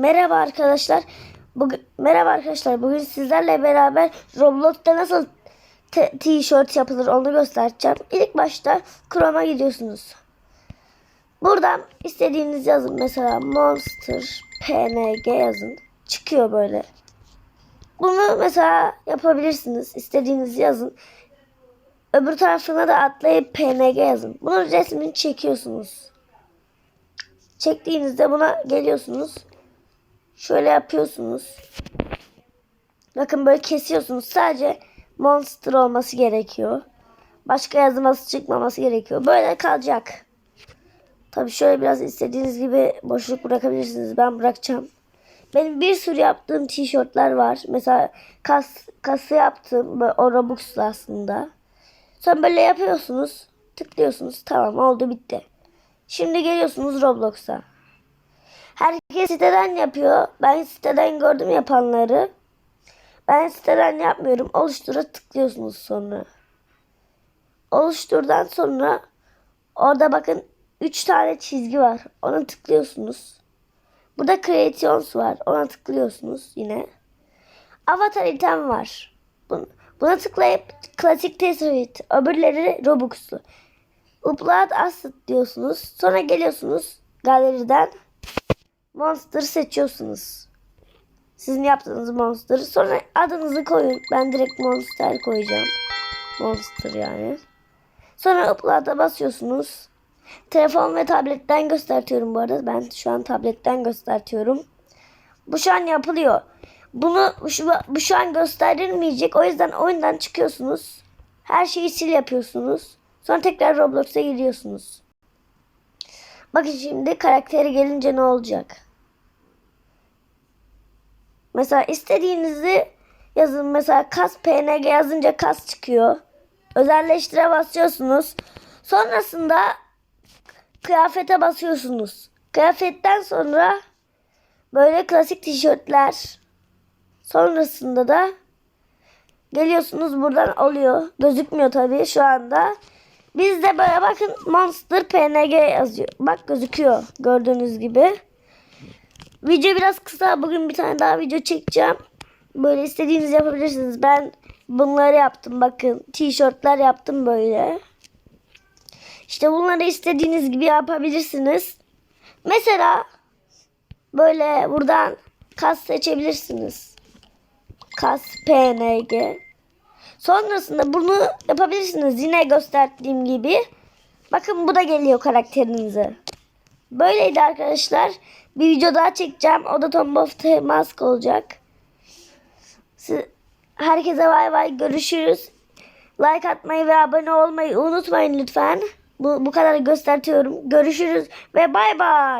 Merhaba arkadaşlar. Bugün merhaba arkadaşlar. Bugün sizlerle beraber Roblox'ta nasıl t- tişört yapılır onu göstereceğim. İlk başta Chrome'a gidiyorsunuz. Buradan istediğiniz yazın. Mesela Monster PNG yazın. Çıkıyor böyle. Bunu mesela yapabilirsiniz. İstediğiniz yazın. Öbür tarafına da atlayıp PNG yazın. Bunun resmini çekiyorsunuz. Çektiğinizde buna geliyorsunuz. Şöyle yapıyorsunuz. Bakın böyle kesiyorsunuz. Sadece monster olması gerekiyor. Başka yazması çıkmaması gerekiyor. Böyle kalacak. Tabii şöyle biraz istediğiniz gibi boşluk bırakabilirsiniz. Ben bırakacağım. Benim bir sürü yaptığım tişörtler var. Mesela kas, kası yaptım. O Robux'lu aslında. Sonra böyle yapıyorsunuz. Tıklıyorsunuz. Tamam oldu bitti. Şimdi geliyorsunuz Roblox'a. Herkes siteden yapıyor. Ben siteden gördüm yapanları. Ben siteden yapmıyorum. Oluştura tıklıyorsunuz sonra. Oluşturdan sonra orada bakın 3 tane çizgi var. Ona tıklıyorsunuz. Burada Creations var. Ona tıklıyorsunuz yine. Avatar item var. Bun- Buna tıklayıp klasik Tesseract. Öbürleri Robux'lu. Upload asset diyorsunuz. Sonra geliyorsunuz galeriden monster seçiyorsunuz. Sizin yaptığınız monster. Sonra adınızı koyun. Ben direkt monster koyacağım. Monster yani. Sonra upload'a basıyorsunuz. Telefon ve tabletten göstertiyorum bu arada. Ben şu an tabletten göstertiyorum. Bu şu an yapılıyor. Bunu şu, bu şu an gösterilmeyecek. O yüzden oyundan çıkıyorsunuz. Her şeyi sil yapıyorsunuz. Sonra tekrar Roblox'a giriyorsunuz. Bakın şimdi karakteri gelince ne olacak? Mesela istediğinizi yazın. Mesela kas PNG yazınca kas çıkıyor. Özelleştire basıyorsunuz. Sonrasında kıyafete basıyorsunuz. Kıyafetten sonra böyle klasik tişörtler. Sonrasında da geliyorsunuz buradan oluyor. Gözükmüyor tabii şu anda. Bizde böyle bakın Monster PNG yazıyor. Bak gözüküyor gördüğünüz gibi. Video biraz kısa. Bugün bir tane daha video çekeceğim. Böyle istediğiniz yapabilirsiniz. Ben bunları yaptım. Bakın tişörtler yaptım böyle. İşte bunları istediğiniz gibi yapabilirsiniz. Mesela böyle buradan kas seçebilirsiniz. Kas PNG. Sonrasında bunu yapabilirsiniz. Yine gösterdiğim gibi. Bakın bu da geliyor karakterinize. Böyleydi arkadaşlar. Bir video daha çekeceğim. O da Tomb of the Mask olacak. Siz, herkese bay bay. Görüşürüz. Like atmayı ve abone olmayı unutmayın lütfen. Bu, bu kadar göstertiyorum. Görüşürüz ve bay bay.